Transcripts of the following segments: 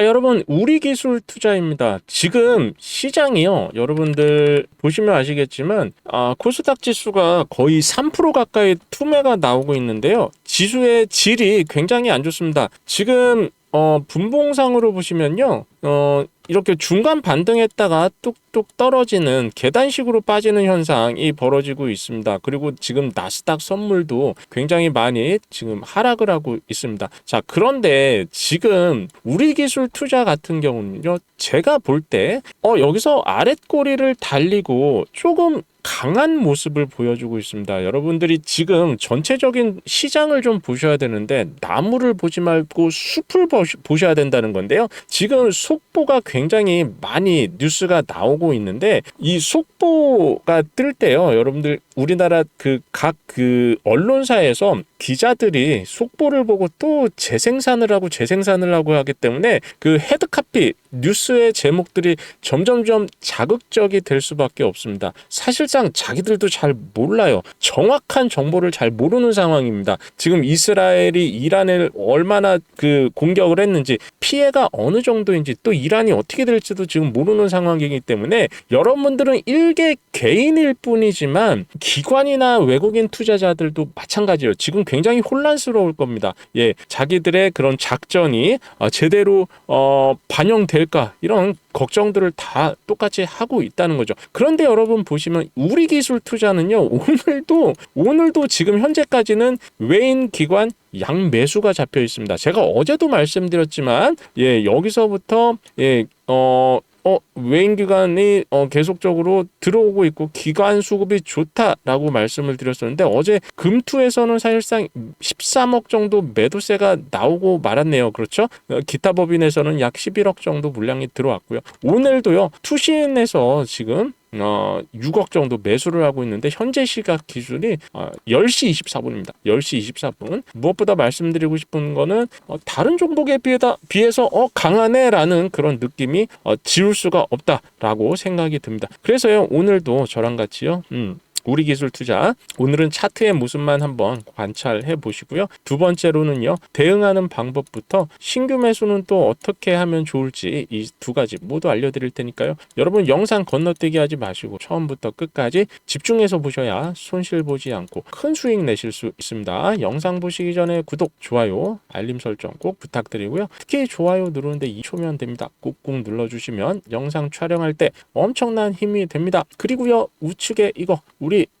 자, 여러분, 우리 기술 투자입니다. 지금 시장이요. 여러분들 보시면 아시겠지만, 아, 코스닥 지수가 거의 3% 가까이 투매가 나오고 있는데요. 지수의 질이 굉장히 안 좋습니다. 지금 어, 분봉상으로 보시면요. 어, 이렇게 중간 반등했다가 뚝뚝 떨어지는 계단식으로 빠지는 현상이 벌어지고 있습니다. 그리고 지금 나스닥 선물도 굉장히 많이 지금 하락을 하고 있습니다. 자, 그런데 지금 우리 기술 투자 같은 경우는요. 제가 볼 때, 어, 여기서 아랫꼬리를 달리고 조금 강한 모습을 보여주고 있습니다. 여러분들이 지금 전체적인 시장을 좀 보셔야 되는데 나무를 보지 말고 숲을 보셔야 된다는 건데요. 지금 속보가 굉장히 많이 뉴스가 나오고 있는데 이 속보가 뜰 때요. 여러분들 우리나라 그각그 언론사에서 기자들이 속보를 보고 또 재생산을 하고 재생산을 하고 하기 때문에 그 헤드카피 뉴스의 제목들이 점점점 자극적이 될 수밖에 없습니다. 사실상 자기들도 잘 몰라요. 정확한 정보를 잘 모르는 상황입니다. 지금 이스라엘이 이란을 얼마나 그 공격을 했는지 피해가 어느 정도인지 또 이란이 어떻게 될지도 지금 모르는 상황이기 때문에 여러분들은 일개 개인일 뿐이지만 기관이나 외국인 투자자들도 마찬가지예요. 지금 굉장히 혼란스러울 겁니다. 예, 자기들의 그런 작전이 어, 제대로 어, 반영될까 이런 걱정들을 다 똑같이 하고 있다는 거죠. 그런데 여러분 보시면 우리 기술 투자는요 오늘도 오늘도 지금 현재까지는 외인 기관 양매수가 잡혀 있습니다. 제가 어제도 말씀드렸지만 예 여기서부터 예 어 어, 외인 기관이 어, 계속적으로 들어오고 있고 기관 수급이 좋다라고 말씀을 드렸었는데 어제 금투에서는 사실상 13억 정도 매도세가 나오고 말았네요. 그렇죠? 어, 기타 법인에서는 약 11억 정도 물량이 들어왔고요. 오늘도요. 투신에서 지금 어, 6억 정도 매수를 하고 있는데 현재 시각 기준이 어, 10시 24분입니다. 10시 24분. 무엇보다 말씀드리고 싶은 거는 어, 다른 종목에 비해다, 비해서 어, 강하네라는 그런 느낌이 어, 지울 수가 없다라고 생각이 듭니다. 그래서요 오늘도 저랑 같이요. 음, 우리 기술 투자 오늘은 차트의 모습만 한번 관찰해 보시고요. 두 번째로는요. 대응하는 방법부터 신규 매수는 또 어떻게 하면 좋을지 이 두 가지 모두 알려드릴 테니까요. 여러분 영상 건너뛰기 하지 마시고 처음부터 끝까지 집중해서 보셔야 손실 보지 않고 큰 수익 내실 수 있습니다. 영상 보시기 전에 구독, 좋아요, 알림 설정 꼭 부탁드리고요. 특히 좋아요 누르는데 2초면 됩니다. 꾹꾹 눌러주시면 영상 촬영할 때 엄청난 힘이 됩니다. 그리고요 우측에 이거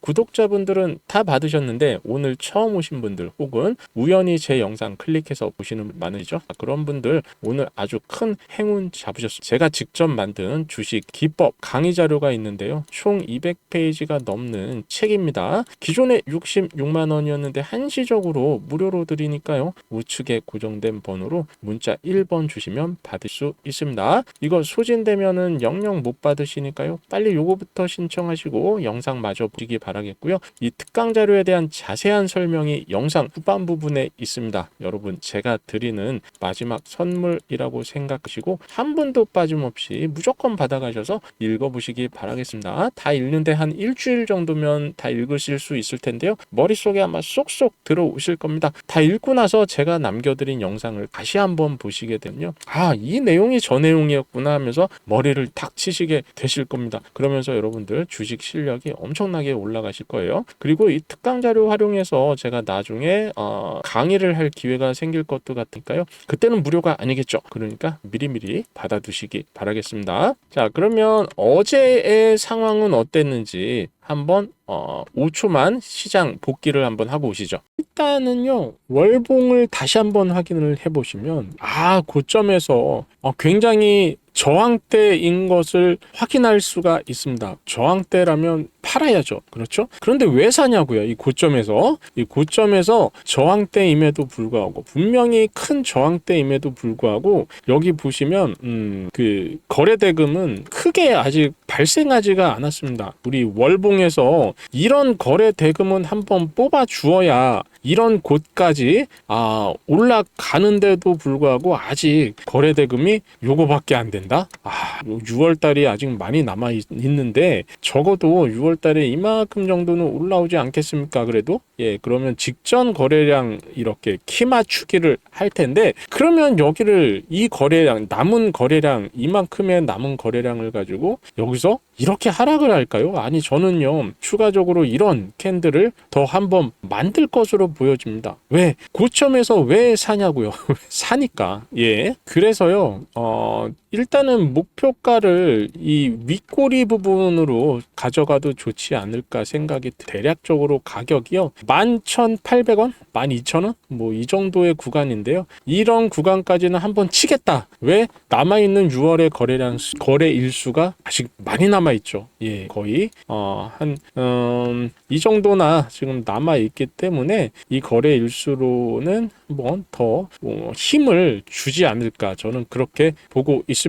구독자분들은 다 받으셨는데 오늘 처음 오신 분들 혹은 우연히 제 영상 클릭해서 보시는 분 많으시죠? 그런 분들 오늘 아주 큰 행운 잡으셨습니다. 제가 직접 만든 주식 기법 강의 자료가 있는데요. 총 200페이지가 넘는 책입니다. 기존에 66만 원이었는데 한시적으로 무료로 드리니까요. 우측에 고정된 번호로 문자 1번 주시면 받을 수 있습니다. 이거 소진되면은 영영 못 받으시니까요. 빨리 요거부터 신청하시고 영상 마저 보 시기 바라겠고요. 이 특강 자료에 대한 자세한 설명이 영상 후반 부분에 있습니다. 여러분 제가 드리는 마지막 선물이라고 생각하시고 한 분도 빠짐없이 무조건 받아가셔서 읽어보시기 바라겠습니다. 다 읽는데 한 일주일 정도면 다 읽으실 수 있을 텐데요. 머릿속에 아마 쏙쏙 들어오실 겁니다. 다 읽고 나서 제가 남겨드린 영상을 다시 한번 보시게 되면요. 아, 이 내용이 저 내용이었구나 하면서 머리를 탁 치시게 되실 겁니다. 그러면서 여러분들 주식 실력이 엄청나게 올라가실 거예요. 그리고 이 특강 자료 활용해서 제가 나중에 어, 강의를 할 기회가 생길 것도 같으니까요. 그때는 무료가 아니겠죠. 그러니까 미리미리 받아두시기 바라겠습니다. 자, 그러면 어제의 상황은 어땠는지 한번 어, 5초만 시장 복귀를 한번 하고 오시죠. 일단은요 월봉을 다시 한번 확인을 해보시면 아 고점에서 어, 굉장히 저항대인 것을 확인할 수가 있습니다. 저항대라면 팔아야죠. 그렇죠? 그런데 왜 사냐고요? 이 고점에서. 이 고점에서 저항대임에도 불구하고 분명히 큰 저항대임에도 불구하고 여기 보시면 음, 그 거래 대금은 크게 아직 발생하지가 않았습니다. 우리 월봉에서 이런 거래 대금은 한번 뽑아 주어야 이런 곳까지 아 올라가는데도 불구하고 아직 거래 대금이 요거밖에 안 된다. 아, 6월 달이 아직 많이 남아 있, 있는데 적어도 6월 달에 이만큼 정도는 올라오지 않겠습니까? 그래도 예, 그러면 직전 거래량 이렇게 키 맞추기를 할 텐데 그러면 여기를 이 거래량 남은 거래량 이만큼의 남은 거래량을 가지고 여기서 이렇게 하락을 할까요? 아니 저는요 추가적으로 이런 캔들을 더 한번 만들 것으로 보여집니다. 왜 고점에서 왜 사냐고요? 사니까 예 그래서요 어 일단은 목표가를 이 윗꼬리 부분으로 가져가도 좋지 않을까 생각이 대략적으로 가격이요. 11,800원? 12,000원? 뭐 이 정도의 구간인데요. 이런 구간까지는 한번 치겠다. 왜? 남아있는 6월의 거래량 수- 거래 일수가 아직 많이 남아있죠. 예 거의. 어한이 음, 이 정도나 지금 남아있기 때문에 이 거래 일수로는 한번 더 어, 힘을 주지 않을까 저는 그렇게 보고 있습니다.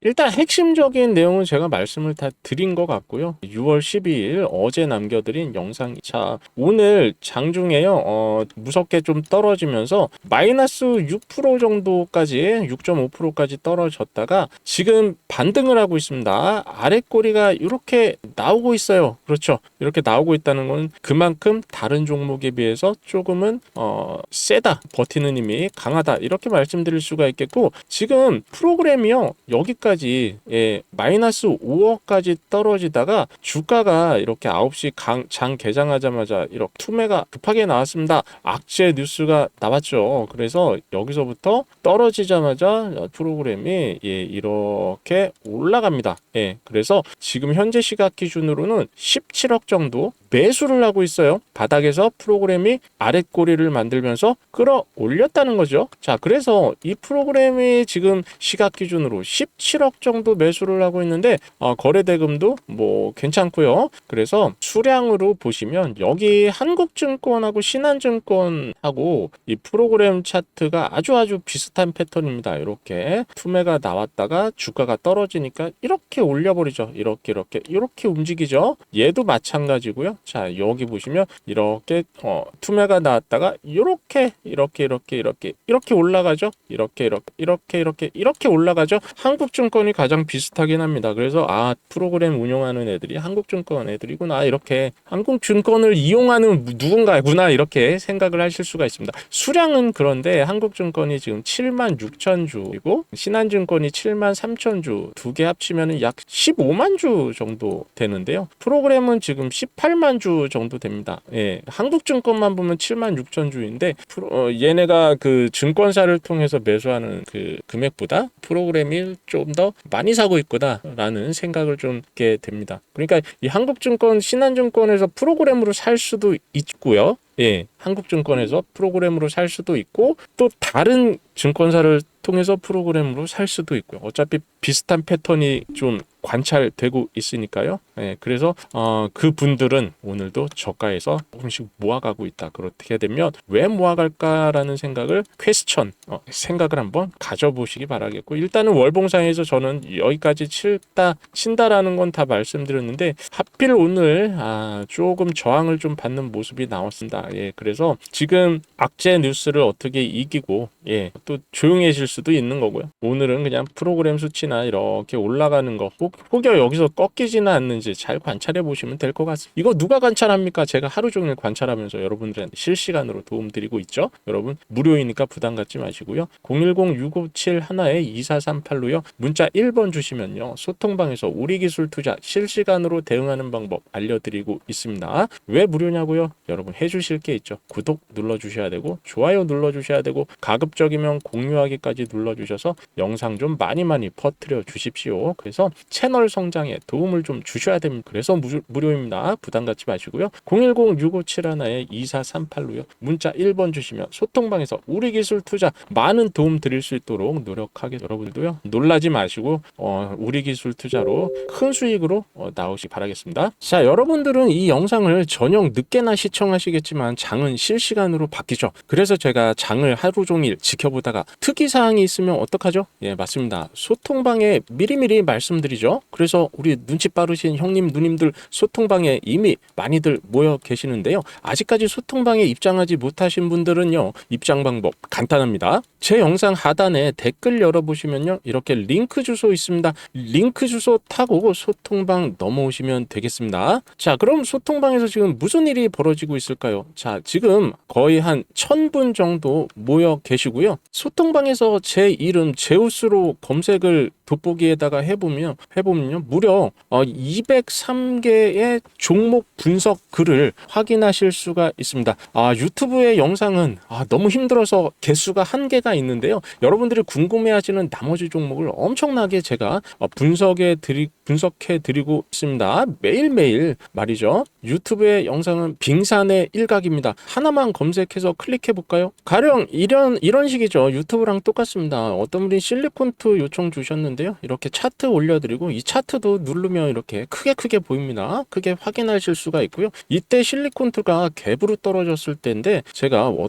일단 핵심적인 내용은 제가 말씀을 다 드린 것 같고요. 6월 12일 어제 남겨드린 영상 자 오늘 장중에요 어, 무섭게 좀 떨어지면서 마이너스 6% 정도까지 6.5%까지 떨어졌다가 지금 반등을 하고 있습니다. 아래 꼬리가 이렇게 나오고 있어요. 그렇죠. 이렇게 나오고 있다는 건 그만큼 다른 종목에 비해서 조금은 어, 세다 버티는 힘이 강하다 이렇게 말씀드릴 수가 있겠고 지금 프로그램이요 여기까지 예, 마이너스 5억까지 떨어지다가 주가가 이렇게 9시 강, 장 개장하자마자 이렇게 투매가 급하게 나왔습니다 악재 뉴스가 나왔죠 그래서 여기서부터 떨어지자마자 프로그램이 예, 이렇게 올라갑니다 예, 그래서 지금 현재 시각 기준으로는 17억 정도 매수를 하고 있어요. 바닥에서 프로그램이 아랫꼬리를 만들면서 끌어올렸다는 거죠. 자, 그래서 이 프로그램이 지금 시각 기준으로 17억 정도 매수를 하고 있는데 어, 거래 대금도 뭐 괜찮고요. 그래서 수량으로 보시면 여기 한국증권하고 신한증권하고 이 프로그램 차트가 아주 아주 비슷한 패턴입니다. 이렇게 투매가 나왔다가 주가가 떨어지니까 이렇게 올려버리죠. 이렇게 이렇게 이렇게 움직이죠. 얘도 마찬가지고요. 자 여기 보시면 이렇게 어, 투매가 나왔다가 이렇게 이렇게 이렇게 이렇게 이렇게 올라가죠. 이렇게 이렇게 이렇게 이렇게 이렇게 올라가죠. 한국증권이 가장 비슷하긴 합니다. 그래서 아 프로그램 운영하는 애들이 한국증권 애들이구나 이렇게 한국증권을 이용하는 누군가구나 이렇게 생각을 하실 수가 있습니다. 수량은 그런데 한국증권이 지금 7만 6천 주이고 신한증권이 7만 3천 주 두 개 합치면 약 15만 주 정도 되는데요. 프로그램은 지금 18만 주 정도 됩니다. 예, 한국증권만 보면 7만 6천 주인데 프로, 어, 얘네가 그 증권사를 통해서 매수하는 그 금액보다 프로그램이 좀 더 많이 사고 있구나라는 생각을 좀 하게 됩니다. 그러니까 이 한국증권, 신한증권에서 프로그램으로 살 수도 있고요. 예, 한국증권에서 프로그램으로 살 수도 있고 또 다른 증권사를 통해서 프로그램으로 살 수도 있고요. 어차피 비슷한 패턴이 좀 관찰되고 있으니까요. 예, 그래서 어, 그 분들은 오늘도 저가에서 조금씩 모아가고 있다. 그렇게 되면 왜 모아갈까라는 생각을 퀘스천 어, 생각을 한번 가져보시기 바라겠고 일단은 월봉상에서 저는 여기까지 칠다 친다라는 건 다 말씀드렸는데 하필 오늘 아, 조금 저항을 좀 받는 모습이 나왔습니다. 예, 그래서 지금 악재 뉴스를 어떻게 이기고 예, 또 조용해질 수도 있는 거고요. 오늘은 그냥 프로그램 수치나 이렇게 올라가는 거 혹, 혹여 여기서 꺾이지는 않는지 잘 관찰해 보시면 될 것 같습니다. 이거 누가 관찰합니까? 제가 하루 종일 관찰하면서 여러분들한테 실시간으로 도움드리고 있죠. 여러분 무료이니까 부담 갖지 마시고요. 010-657 하나에 2438로요. 문자 1번 주시면요. 소통방에서 우리 기술 투자 실시간으로 대응하는 방법 알려드리고 있습니다. 왜 무료냐고요? 여러분 해주실 게 있죠. 구독 눌러 주셔야 되고 좋아요 눌러 주셔야 되고 가급적이면 공유하기까지 눌러 주셔서 영상 좀 많이 많이 퍼뜨려 주십시오. 그래서 채널 성장에 도움을 좀 주셔야 됩니다. 그래서 무, 무료입니다. 부담 갖지 마시고요. 010-657하나에 2438로요. 문자 1번 주시면 소통방에서 우리 기술 투자 많은 도움 드릴 수 있도록 노력하게 여러분들도요. 놀라지 마시고 어, 우리 기술 투자로 큰 수익으로 어, 나오시 바라겠습니다. 자, 여러분들은 이 영상을 저녁 늦게나 시청하시겠지만 하지만 장은 실시간으로 바뀌죠. 그래서 제가 장을 하루 종일 지켜보다가 특이 사항이 있으면 어떡하죠? 예, 맞습니다. 소통방에 미리미리 말씀드리죠. 그래서 우리 눈치 빠르신 형님, 누님들 소통방에 이미 많이들 모여 계시는데요. 아직까지 소통방에 입장하지 못하신 분들은요. 입장 방법 간단합니다. 제 영상 하단에 댓글 열어보시면요. 이렇게 링크 주소 있습니다. 링크 주소 타고 소통방 넘어오시면 되겠습니다. 자, 그럼 소통방에서 지금 무슨 일이 벌어지고 있을까요? 자, 지금 거의 한 1000분 정도 모여 계시고요. 소통방에서 제 이름 제우스로 검색을 돋보기에다가 해보면 해보면요 무려 어, 203개의 종목 분석 글을 확인하실 수가 있습니다. 아 유튜브의 영상은 아, 너무 힘들어서 개수가 한계가 있는데요. 여러분들이 궁금해하시는 나머지 종목을 엄청나게 제가 어, 분석해 드리 분석해 드리고 있습니다. 매일 매일 말이죠. 유튜브의 영상은 빙산의 일각입니다. 하나만 검색해서 클릭해 볼까요? 가령 이런 이런 식이죠. 유튜브랑 똑같습니다. 어떤 분이 실리콘트 요청 주셨는데 요. 이렇게 차트 올려드리고 이 차트도 누르면 이렇게 크게 크게 보입니다. 크게 확인하실 수가 있고요. 이때 실리콘트가 갭으로 떨어졌을 때인데 제가 어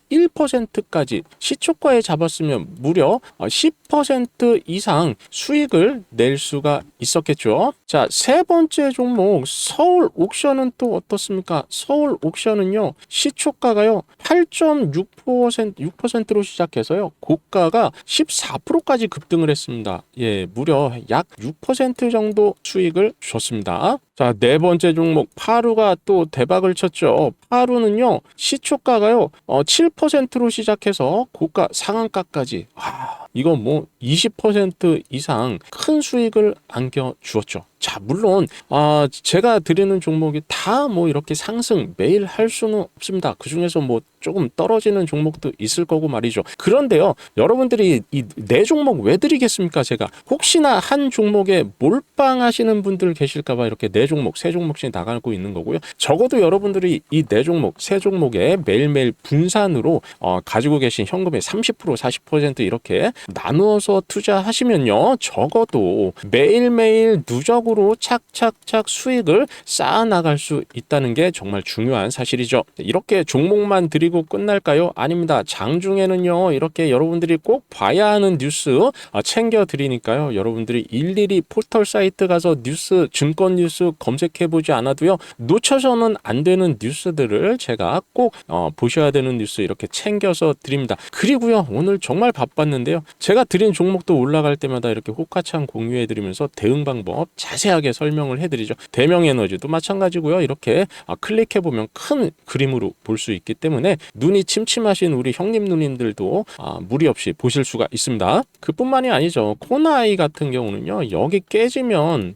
1%까지 시초가에 잡았으면 무려 10% 이상 수익을 낼 수가 있었겠죠. 자, 세 번째 종목 서울 옥션은 또 어떻습니까? 서울 옥션은요. 시초가가요. 8.6% 6%로 시작해서요. 고가가 14%까지 급등을 했습니다. 예, 무려 약 6% 정도 수익을 줬습니다. 자, 네 번째 종목 파루가 또 대박을 쳤죠. 파루는요. 시초가가요. 어, 7%로 시작해서 고가 상한가까지 아, 이건 뭐 20% 이상 큰 수익을 안겨 주었죠. 자, 물론 아, 제가 드리는 종목이 다 뭐 이렇게 상승 매일 할 수는 없습니다. 그 중에서 뭐 조금 떨어지는 종목도 있을 거고 말이죠. 그런데요, 여러분들이 이 네 종목 왜 드리겠습니까? 제가 혹시나 한 종목에 몰빵하시는 분들 계실까봐 이렇게 네 종목, 세 종목씩 나가고 있는 거고요. 적어도 여러분들이 이 네 종목, 세 종목에 매일매일 분산으로 어, 가지고 계신 현금의 30% 40% 이렇게 나누어서 투자하시면요, 적어도 매일매일 누적으로 착착착 수익을 쌓아 나갈 수 있다는 게 정말 중요한 사실이죠. 이렇게 종목만 드리고 드리고 끝날까요? 아닙니다. 장중에는요 이렇게 여러분들이 꼭 봐야 하는 뉴스 아, 챙겨 드리니까요. 여러분들이 일일이 포털 사이트 가서 뉴스 증권 뉴스 검색해 보지 않아도요 놓쳐서는 안 되는 뉴스들을 제가 꼭 어, 보셔야 되는 뉴스 이렇게 챙겨서 드립니다. 그리고요 오늘 정말 바빴는데요. 제가 드린 종목도 올라갈 때마다 이렇게 호카창 공유해 드리면서 대응 방법 자세하게 설명을 해드리죠. 대명 에너지도 마찬가지고요. 이렇게 아, 클릭해 보면 큰 그림으로 볼 수 있기 때문에 눈이 침침하신 우리 형님 누님들도 아, 무리 없이 보실 수가 있습니다. 그뿐만이 아니죠. 코나이 같은 경우는요. 여기 깨지면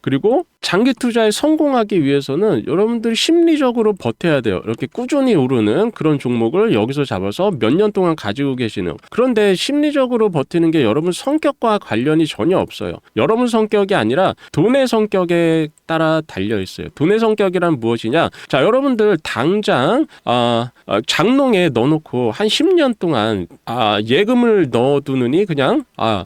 그리고 장기 투자에 성공하기 위해서는 여러분들이 심리적으로 버텨야 돼요. 이렇게 꾸준히 오르는 그런 종목을 여기서 잡아서 몇 년 동안 가지고 계시는. 그런데 심리적으로 버티는 게 여러분 성격과 관련이 전혀 없어요. 여러분 성격이 아니라 돈의 성격에 따라 달려 있어요. 돈의 성격이란 무엇이냐? 자, 여러분들 당장 아, 아, 장롱에 넣어놓고 한 10년 동안 아, 예금을 넣어두느니 그냥 아,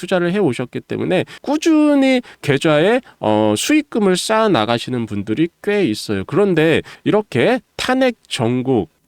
투자를 해 오셨기 때문에 꾸준히 계좌에 어, 수익금을 쌓아 나가시는 분들이 꽤 있어요. 그런데 이렇게 탄핵 전국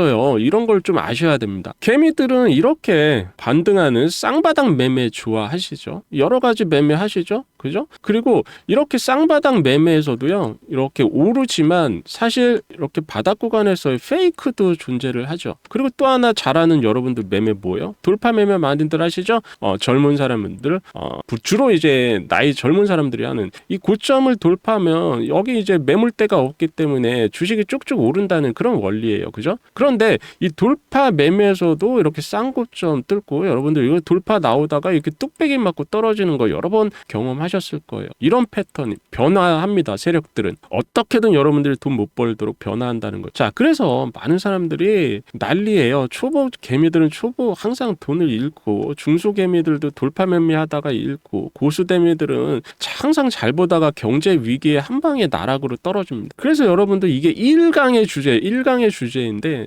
어요. 이런 걸 좀 아셔야 됩니다. 개미들은 이렇게 반등하는 쌍바닥 매매 좋아하시죠. 여러 가지 매매 하시죠. 그죠? 그리고 이렇게 쌍바닥 매매에서도요. 이렇게 오르지만 사실 이렇게 바닥 구간에서의 페이크도 존재를 하죠. 그리고 또 하나 잘하는 여러분들 매매 뭐예요? 돌파 매매 많이들 하시죠? 어, 젊은 사람들 어, 주로 이제 나이 젊은 사람들이 하는 이 고점을 돌파하면 여기 이제 매물대가 없기 때문에 주식이 쭉쭉 오른다는 그런 원리예요. 그죠? 그런데 이 돌파 매매에서도 이렇게 쌍고점 뚫고 여러분들 이거 돌파 나오다가 이렇게 뚝배기 맞고 떨어지는 거 여러 번 경험하셨을 거예요. 이런 패턴이 변화합니다. 세력들은 어떻게든 여러분들이 돈 못 벌도록 변화한다는 거. 자, 그래서 많은 사람들이 난리예요. 초보 개미들은 초보 항상 돈을 잃고 중소 개미들도 돌파 매매하다가 잃고 고수 개미들은 항상 잘 보다가 경제 위기에 한 방에 나락으로 떨어집니다. 그래서 여러분들 이게 1강의 주제, 1강의 주제인데